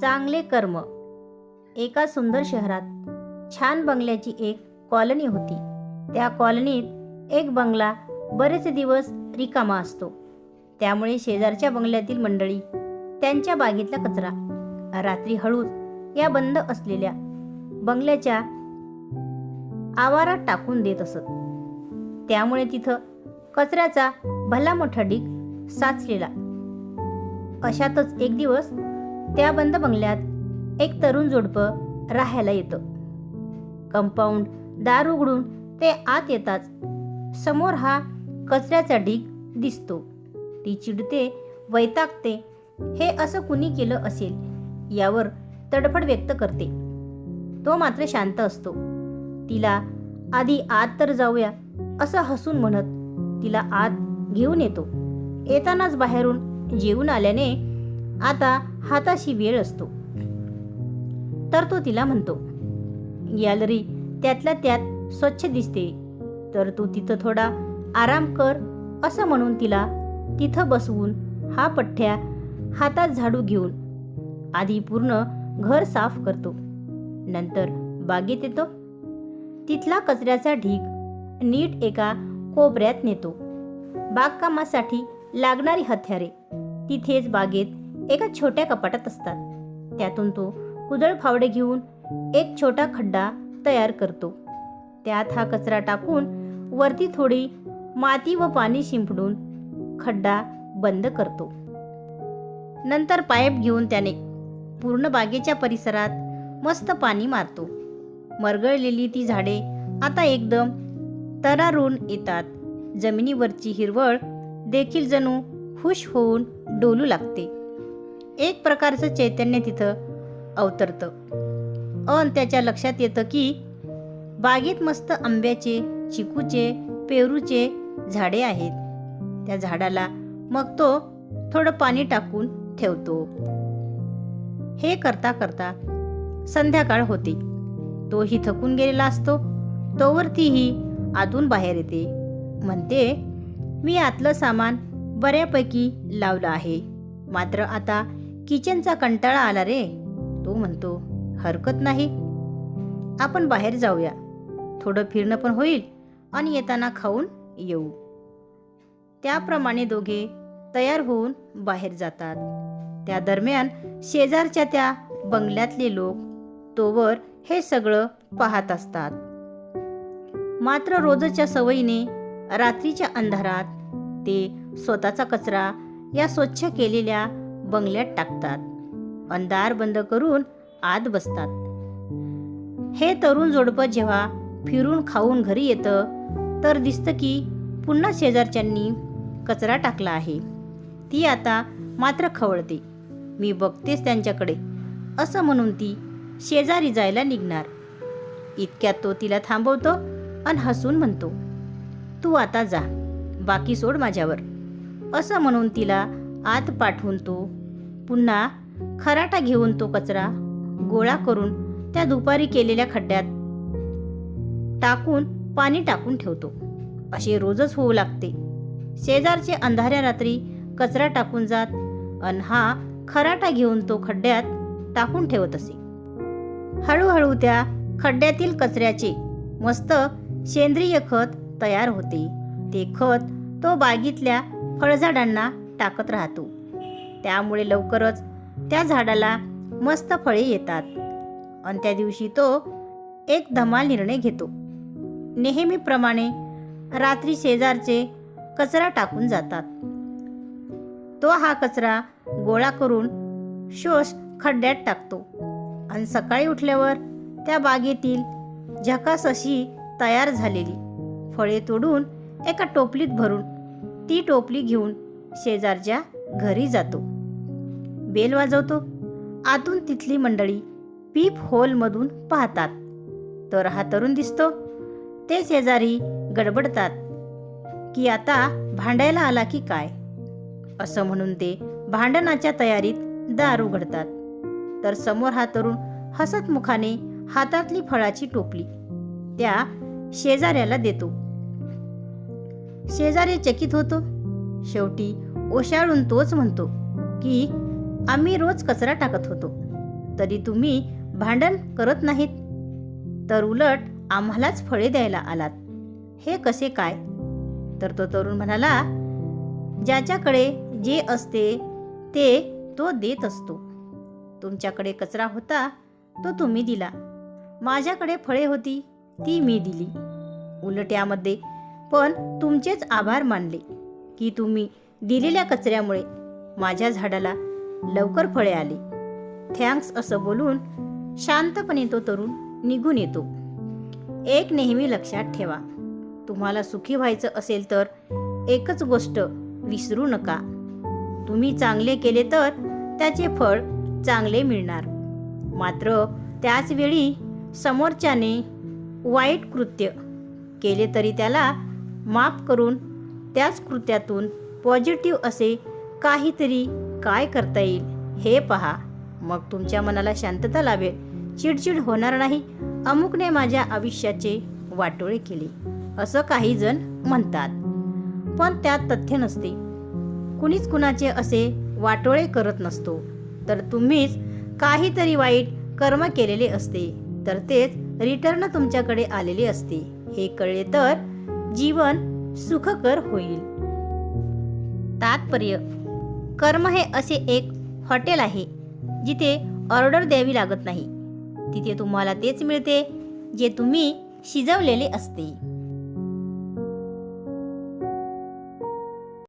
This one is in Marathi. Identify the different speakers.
Speaker 1: चांगले कर्म. एका सुंदर शहरात छान बंगल्याची एक कॉलनी होती. त्या कॉलनीत एक बंगला बरेच दिवस रिकामा असतो. त्यामुळे शेजारच्या बंगल्यातील मंडळी त्यांच्या बागेतला कचरा रात्री हळूच या बंद असलेल्या बंगल्याच्या आवारात टाकून देत असत. त्यामुळे तिथं कचऱ्याचा भला मोठा ढीग साचलेला. अशातच एक दिवस त्या बंद बंगल्यात एक तरुण जोडपं राहायला येतं. कंपाऊंड दार उघडून ते आत येताच समोर हा कचऱ्याचा ढीग दिसतो. ती चिडते वैतागते. हे असं कुणी केलं असेल यावर तडफड व्यक्त करते. तो मात्र शांत असतो. तिला आधी आत तर जाऊया असं हसून म्हणत तिला आत घेऊन येतो. येतानाच बाहेरून जेवून आल्याने आता हाताशी वेळ असतो. तर तो तिला म्हणतो गॅलरी त्यातल्या त्यात स्वच्छ दिसते. तर तू तिथं थोडा आराम कर असं म्हणून तिला तिथं बसवून हा पठ्ठ्या हातात झाडू घेऊन आधी पूर्ण घर साफ करतो. नंतर बागेत येतो. तिथला कचऱ्याचा ढीग नीट एका कोपऱ्यात नेतो. बागकामासाठी लागणारी हत्यारे तिथेच बागेत एका छोट्या कपाटात असतात. त्यातून तो कुदळ फावडे घेऊन एक छोटा खड्डा तयार करतो. त्यात हा कचरा टाकून वरती थोडी माती व पाणी शिंपडून खड्डा बंद करतो. नंतर पाईप घेऊन त्याने पूर्ण बागेच्या परिसरात मस्त पाणी मारतो. मरगळलेली ती झाडे आता एकदम तरारून येतात. जमिनीवरची हिरवळ देखील जणू खुश होऊन डोलू लागते. एक प्रकारचं चैतन्य तिथं अवतरतं. अन त्याच्या लक्षात येतं की बागेत मस्त आंब्याचे चिकूचे पेरूचे झाडे आहेत. त्या झाडाला मग तो थोडं पाणी टाकून ठेवतो. हे करता करता संध्याकाळ होते. तोही थकून गेलेला असतो. तोवर तीही आतून बाहेर येते. म्हणते मी आतलं सामान बऱ्यापैकी लावलं आहे. मात्र आता किचनचा कंटाळा आला रे. तो म्हणतो हरकत नाही. आपण बाहेर जाऊया. थोडं फिरणं पण होईल आणि येताना खाऊन येऊ. त्याप्रमाणे दोघे तयार होऊन बाहेर जातात. त्या दरम्यान शेजारच्या त्या बंगल्यातले लोक तोवर हे सगळं पाहत असतात. मात्र रोजच्या सवयीने रात्रीच्या अंधारात ते स्वतःचा कचरा या स्वच्छ केलेल्या बंगल्यात टाकतात. अंधार बंद करून आत बसतात. हे तरुण जोडपं जेव्हा फिरून खाऊन घरी येतं तर दिसतं की पुन्हा शेजारच्यांनी कचरा टाकला आहे. ती आता मात्र खवळते. मी बघतेच त्यांच्याकडे. असं म्हणून ती शेजारी जायला निघणार. इतक्यात तो तिला थांबवतो आणि हसून म्हणतो तू आता जा. बाकी सोड माझ्यावर. असं म्हणून तिला आत पाठवून तो. पुन्हा खराटा घेऊन तो कचरा गोळा करून त्या दुपारी केलेल्या खड्ड्यात टाकून पाणी टाकून ठेवतो. असे रोजच होऊ लागते. शेजारचे अंधाऱ्या रात्री कचरा टाकून जात अन हा खराटा घेऊन तो खड्ड्यात टाकून ठेवत असे. हळूहळू त्या खड्ड्यातील कचऱ्याचे मस्त सेंद्रिय खत तयार होते. ते खत तो बागीतल्या फळझाडांना टाकत राहतो. त्यामुळे लवकरच त्या झाडाला मस्त फळे येतात. आणि त्या दिवशी तो एक धमाल निर्णय घेतो. नेहमीप्रमाणे रात्री शेजारचे कचरा टाकून जातात. तो हा कचरा गोळा करून शोष खड्ड्यात टाकतो. आणि सकाळी उठल्यावर त्या बागेतील झकास अशी तयार झालेली. फळे तोडून एका टोपलीत भरून ती टोपली घेऊन शेजारच्या घरी जातो. बेल वाजवतो. आतून तिथली मंडळी पीप होलमधून पाहतात. तर हा तरुण दिसतो. ते शेजारी गडबडतात की आता भांडायला आला की काय? असं म्हणून ते भांडणाच्या तयारीत दार उघडतात. तर समोर हा तरुण हसत मुखाने हातातली फळाची टोपली त्या शेजाऱ्याला देतो. शेजारी चकित होतो. शेवटी ओशाळून तोच म्हणतो की आम्ही रोज कचरा टाकत होतो. तरी तुम्ही भांडण करत नाहीत. तर उलट आम्हालाच फळे द्यायला आलात. हे कसे काय? तर तो तरुण म्हणाला ज्याच्याकडे जे असते ते तो देत असतो. तुमच्याकडे कचरा होता तो तुम्ही दिला. माझ्याकडे फळे होती ती मी दिली. उलट यामध्ये पण तुमचेच आभार मानले की तुम्ही दिलेल्या कचऱ्यामुळे माझ्या झाडाला लवकर फळे आले. थँक्स असं बोलून शांतपणे तो तरुण निघून येतो. एक नेहमी लक्षात ठेवा तुम्हाला सुखी व्हायचं असेल तर एकच गोष्ट विसरू नका. तुम्ही चांगले केले तर त्याचे फळ चांगले मिळणार. मात्र त्याचवेळी समोरच्याने वाईट कृत्य केले तरी त्याला माफ करून त्याच कृत्यातून पॉझिटिव्ह असे काहीतरी काय करता येईल हे पहा. मग तुमच्या मनाला शांतता लावेल चिडचिड होणार नाही. अमुकने माझ्या आयुष्याचे वाटोळे केले. असं काही जण म्हणतात. पण त्यात तथ्य नसते. कुणीच कुणाचे असे वाटोळे करत नसतो. तर तुम्हीच काहीतरी वाईट कर्म केलेले असते. तर तेच रिटर्न तुमच्याकडे आलेले असते. हे कळले तर जीवन सुखकर होईल. तात्पर्य. कर्म हे असे एक हॉटेल आहे जिथे ऑर्डर द्यावी लागत नाही. तिथे तुम्हाला तेच मिळते जे तुम्ही शिजवलेले असते.